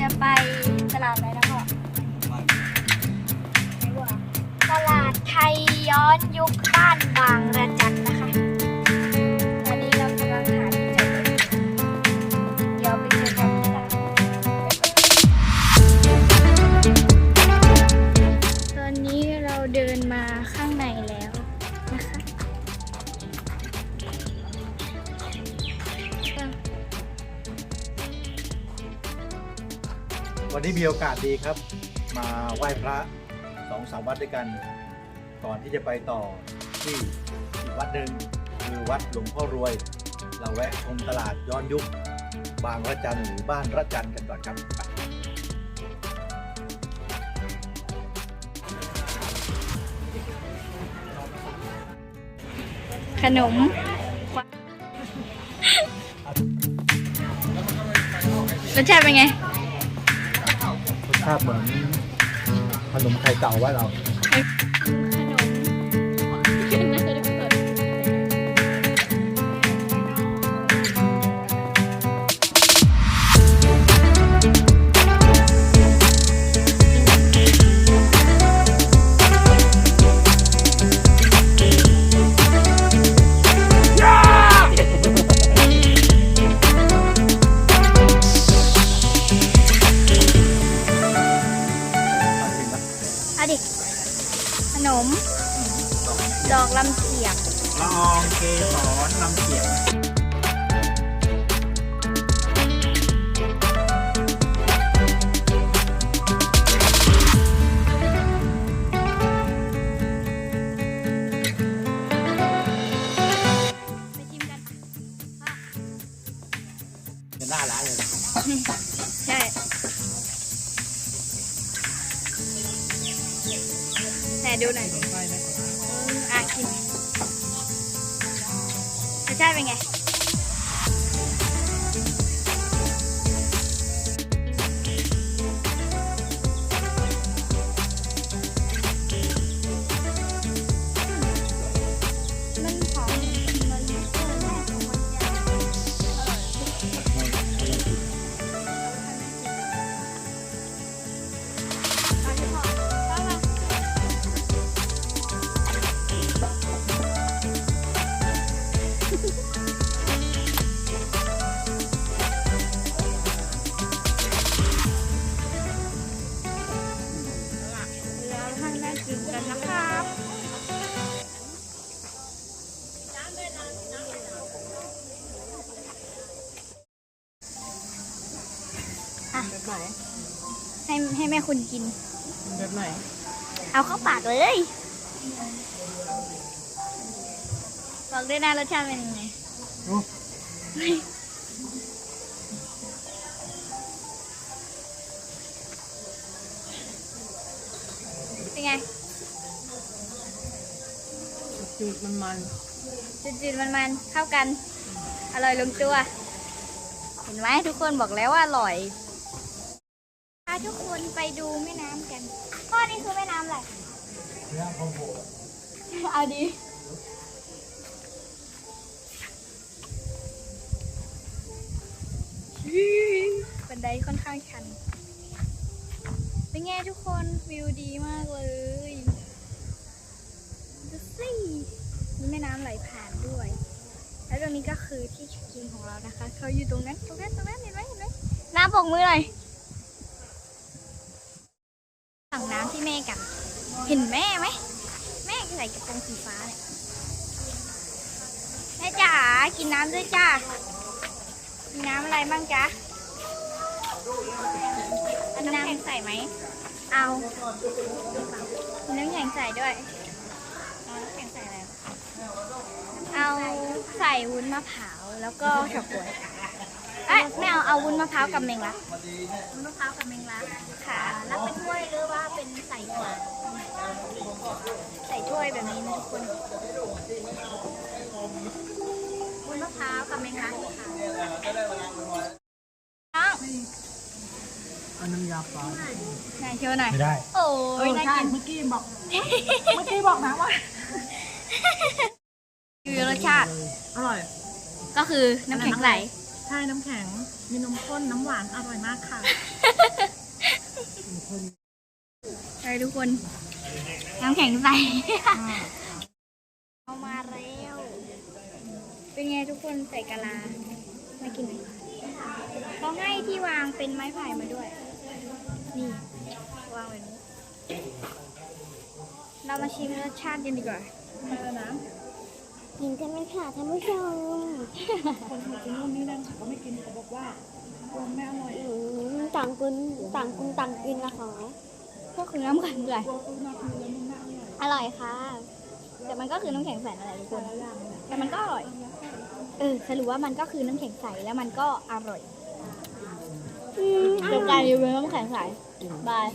จะไปตลาดอะไรนะพ่อตลาดไทยย้อนยุคบ้านบางระจัน วันนี้มีโอกาสดีครับ มาไหว้พระสองสามวัดด้วยกัน ก่อนที่จะไปต่อที่อีกวัดหนึ่งคือวัดหลวงพ่อรวย เราแวะชมตลาดย้อนยุค บางระจันหรือบ้านระจันกันก่อนครับไปขนมรสชาติเป็นไงรสชาติเหมือนขนมไข่เต่าว่าเรา นม ดอกลำเจียบละอองเกสรลำเจียก ดูหน่อยสิอืมอะกินรสชาติเป็นไง ด้กินกันนะครับอะแบบไหนให้ให้แม่คุณกิน แบบไหนเอาเข้าปากเลยบอกด้วยนะรสชาติเป็นยังไง จืดมันมันจืดๆมันๆเข้ากัน อร่อยลงตัว เห็นไหมทุกคนบอกแล้วว่าอร่อยพาทุกคนไปดูแม่น้ำกันพ่อนี่คือแม่น้ำอะไรเอาดีบันไดค่อนข้างชัน เป็นไงทุกคนวิวดีมากเลย ดูสิมีแม่น้ำไหลผ่านด้วย แล้วตรงนี้ก็คือที่กินของเรานะคะ เขาอยู่ตรงนั้น ตรงนั้น ตรงนั้นเห็นไหมเห็นไหมน้ำปกมือหน่อยสั่งน้ำที่แม่กัน เห็นแม่ไหม แม่ใส่กระโปรงสีฟ้าเนี่ยแม่จ๋า กินน้ำด้วยจ้ามีน้ำอะไรบ้างจ๊ะน้ำแข็งใส่ไหม เอา น้ำแข็งใส่ด้วย เอาน้ำแข็งใส่อะไรเอาใส่วุ้นมะพร้าวแล้วก็เฉาก๊วยเอ้ยไม่เอาเอาวุ้นมะพร้าวกับเมงลักวุ้นมะพร้าวกับเมงลักค่ะรับเป็นถ้วยหรือว่าเป็นใส่ถ้วยใส่ถ้วยแบบนี้นะทุกคนวุ้นมะพร้าวกับเมงลักค่ะน้องเอาน้ำยาปลาไหนโชว์หน่อยไม่ได้ โอ้เอยอน่าใช่กินเมื่อกี้บอก เมื่อกี้บอกนะว่า คือรสชาติ อร่อย ก็คือน้ำแข็งใสใช่น้ำแข็ง มีนมข้น น้ำหวาน อร่อยมากค่ะไปทุกคน น้ำแข็งใสเอามาแล้ว เป็นไงทุกคนใส่กะลา มากินไหมเขาให้ที่วางเป็นไม้ไผ่มาด้วย นี่ วางแบบนี้เรามาชิมรสชาติกันดีกว่า กินกันไหมค่ะท่านผู้ชมคนที่กินนู่นนี่นั่นเขาก็ไม่กินเขาบอกว่าควรไม่อร่อยอืมต่างกินต่างกินต่างกินนะคะก็คือน้ำแข็งใสกลัวซื้อมาคือแล้วมันไม่อร่อยอร่อยค่ะ แต่มันก็คือน้ำแข็งใสนั่นแหละทุกคน แต่มันก็อร่อย เออสรุปว่ามันก็คือน้ำแข็งใสแล้วมันก็อร่อยจบการรีวิวน้ำแข็งใสบาย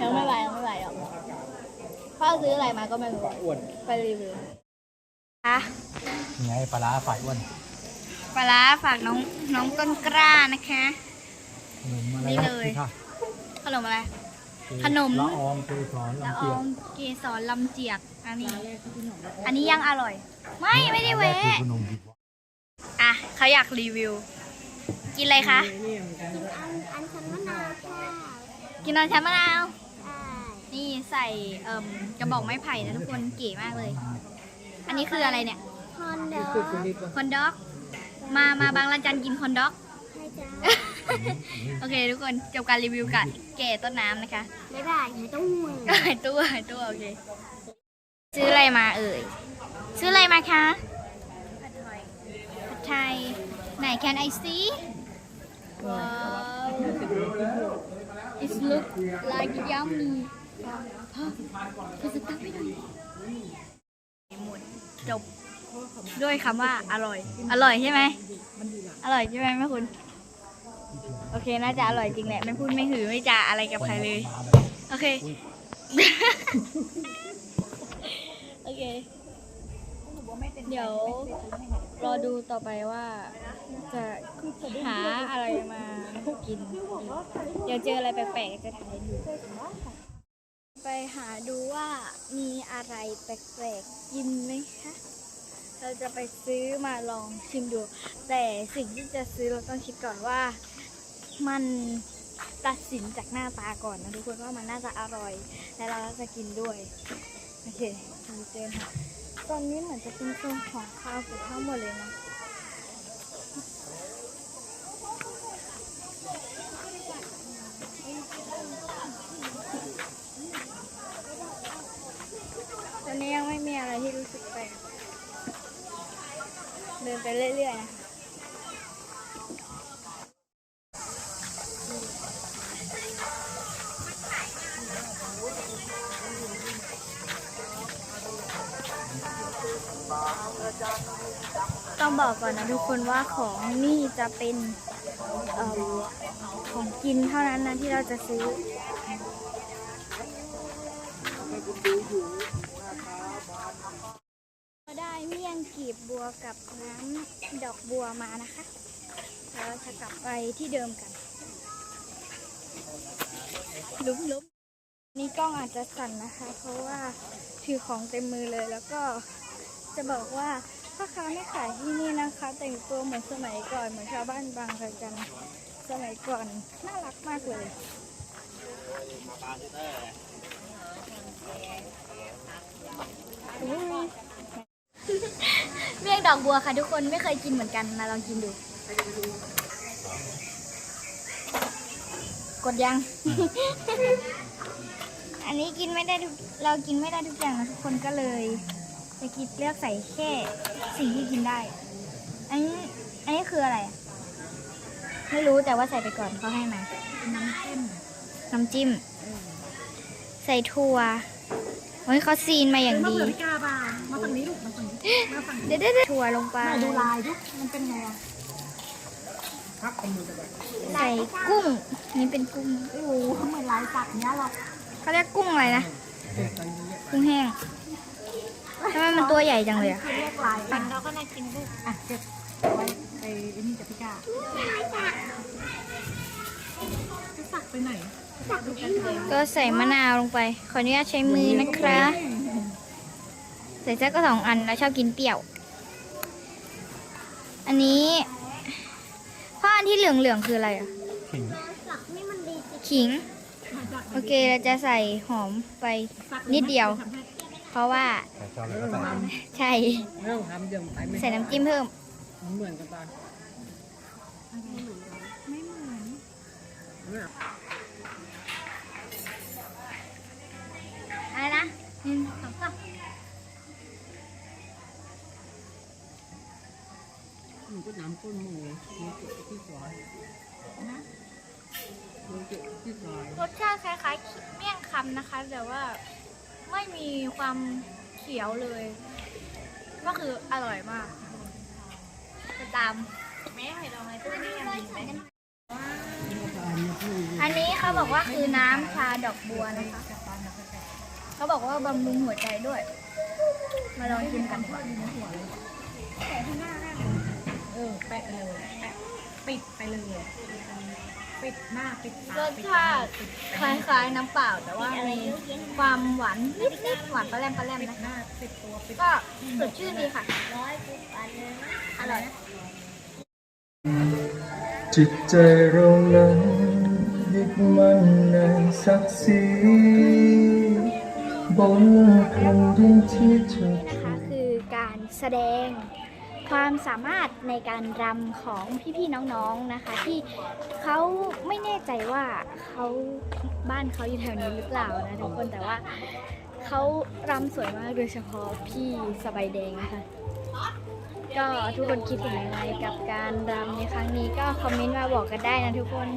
ยังไม่บายยังไม่บายหรอก พ่อซื้ออะไรมาก็ไม่รู้อ้วนไปรีวิวอะไงปลาร้าฝ่ายอ้วนปลาร้าฝากน้องน้องต้นกล้านะคะ ขนมอะไรนี่เลยขนมอะไร ขนม ละอองเกสรละลำอเจียอกงเกสรลำเจียกอันนี้ อันนี้ยังอร่อย ไม่ไม่ได้แรกแวะคือขนมดีกว่าอะเขาอยากรีวิว กินอะไรคะนี่เหมือนกันอันอันชันมะนาวค่ะ กินนอนชั้นมะนาวใช่ นี่ใส่เอ่มกระบอกไม้ไผ่นะทุกคนเก๋มากเลย อันนี้คืออะไรเนี่ยฮอนเดอร์สุดคุณดิบคอนด็อก มามาบางละจันกินคอนด็อกให้จ้าโอเคทุกคนจบการรีวิวกับแก่ต้นน้ำนะคะไม่ได้ไม่ต้องมือหายตัวหายตัวโอเค ซื้ออะไรมาเอ่ย ซื้ออะไรมาคะผัดไทยผัดไทยไหน can I see ว้าว it look like yummy พ่อคือสตั๊บให้หน่อยหมดจบด้วยคำว่าอร่อย อร่อยใช่ไหมอร่อยใช่ไหมแม่คุณ โอเคน่าจะอร่อยจริงแหละไม่พูดไม่หือไม่จาอะไรกับใครเลย โอเค โอเค เดี๋ยว รอดูต่อไปว่า จะหาอะไรมากิน เดี๋ยวเจออะไรแปลกๆจะถ่ายดู ไปหาดูว่ามีอะไรแปลกๆกินไหมคะ เราจะไปซื้อมาลองชิมดู แต่สิ่งที่จะซื้อเราต้องคิดก่อนว่ามันตัดสินจากหน้าตาก่อนนะทุกคนว่ามันน่าจะอร่อย และเราจะกินด้วย โอเคดูเจนค่ะตอนนี้เหมือนจะเป็นโซนของข้าวเกือบทั้งหมดเลยนะ ตอนนี้ยังไม่มีอะไรที่รู้สึกแปลก เดิน ไปเรื่อยๆนะคะต้องบอกก่อนนะทุกคนว่าของนี่จะเป็นออของกินเท่านั้นนะที่เราจะซื้อ เมี่ยงกีบบัวกับน้ำดอกบัวมานะคะเราจะกลับไปที่เดิมกันลุมลุมนี่กล้องอาจจะสั่นนะคะ เพราะว่าถือของเต็มมือเลยแล้วก็จะบอกว่าพ่อค้าไม่ขายที่นี่นะคะ แต่งตัวเหมือนสมัยก่อนเหมือนชาวบ้านบางระจันสมัยก่อนน่ารักมากเลย เมี่ยง ดอกบัวค่ะทุกคนไม่เคยกินเหมือนกันมาลองกินดู กดยัง อันนี้กินไม่ได้ทุกเรากินไม่ได้ทุกอย่างนะทุกคนก็เลยจะกินเลือกใส่แค่สิ่งที่กินได้ อันนี้อันนี้คืออะไรอะไม่รู้แต่ว่าใส่ไปก่อนเขาให้มา น้ำจิ้ม น้ำจิ้ม ใส่ถั่วโอ้ยเขาซีนมาอย่างมาดีเผื่อพิกาบ้ามาฝั่งนี้ลูกมาฝั่งนี้มาฝั่งนี้เดี๋ยว เดี๋ยวเดี๋ยวถั่วลงไปมาดูลายดูมันเป็นไงอะพักเอามือไปแบบใส่กุ้ง นี่เป็นกุ้งโอ้โหเหมือนลายสักเนี้ยเราเขาเรียกกุ้งอะไรนะเด็กอะไรเงี้ยกุ้งแห้งทำไมมันตัวใหญ่จังเลยอะคือเรียกลายมันเราก็น่ากินลูกอะเก็บไว้ไปไอ้นี่กับพิกาจะสักไปไหนสักดูกันเลยก็ใส่มะนาวลงไป ขออนุญาตใช้มือนะคะ ใส่สักก็สองอันแล้วชอบกินเปรี้ยว อันนี้เหลืองๆคืออะไรอะ ขิงฝักนี่มันดีจริงขิง โอเคเราจะใส่หอมไปนิดเดียว เพราะว่าใส่ชอบแล้วก็ใส่ใช่ไม่ต้องทำเดี๋ยวไปไม่ใส่น้ำจิ้มเพิ่ม มันเหมือนกันตอนอะไรนะหนึ่งสองสาม มันก็น้ำข้นหมูมีเกล็ดที่ซอยมีเกล็ดที่ซอยรสชาติคล้ายๆเมี่ยงคำนะคะ แต่ว่าไม่มีความเขียวเลย ก็คืออร่อยมากจะตามแม่ไข่ดองอะไรตัวนี้ยังกินไหมอันนี้เขาบอกว่าคือน้ำชาดอกบัวนะคะ เขาบอกว่าบำรุงหัวใจด้วย มาลองชิมกันก่อนเออแปะเลยแปะปิดไปเลยปิดหน้าปิดตารสชาติคล้ายๆน้ำเปล่า แต่ว่ามีความหวานนิดๆหวานปลาแรมปลาแรมปิดนะหน้าปิดตัวปิดก็สดชื่นดีค่ะ ร้อยสิบอันเลยอร่อยนะ จิตใจเรานั้นยึดมั่นในศักดิ์ศรีบนแผ่นดินที่ถูกนี่นะคะคือการแสดง ความสามารถในการรำของพี่ๆน้องๆนะคะ ที่เขาไม่แน่ใจว่าเขาบ้านเขาอยู่แถวนี้หรือเปล่านะทุกคนแต่ว่าเขารำสวยมากโดยเฉพาะพี่สบายแดงนะคะก็ทุกคนคิดเห็นยังไงกับการรำในครั้งนี้ก็คอมเมนต์มาบอกกันได้นะทุกคน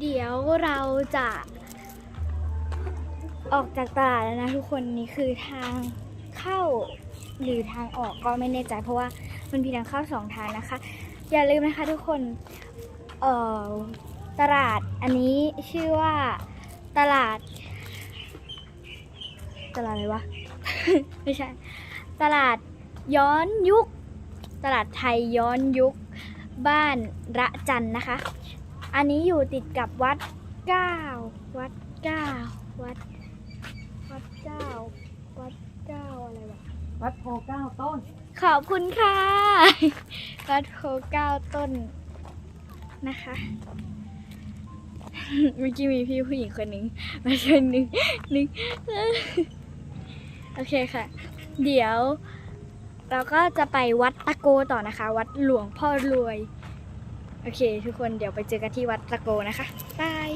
เดี๋ยวเราจะออกจากตลาดแล้วนะทุกคนนี่คือทางเข้า หรือทางออกก็ไม่แน่ใจเพราะว่ามันมีทางเข้าสองทางนะคะ อย่าลืมนะคะทุกคนเอ่อตลาดอันนี้ชื่อว่าตลาด ตลาดอะไรวะ ไม่ใช่ ตลาดย้อนยุค ตลาดไทยย้อนยุคบ้านระจันนะคะ อันนี้อยู่ติดกับวัดเก้าวัดเก้าวัด วัดเก้า วัดเก้าอะไร วัดโพเก้าต้น ขอบคุณค่ะ วัดโพเก้าต้นนะคะ เมื่อกี้มีพี่ผู้หญิงคนหนึ่งมาชวนหนึ่งหนึ่งโอเคค่ะ เดี๋ยวเราก็จะไปวัดตะโกต่อนะคะ วัดหลวงพ่อรวย โอเค ทุกคนเดี๋ยวไปเจอกันที่วัดตะโกนะคะบาย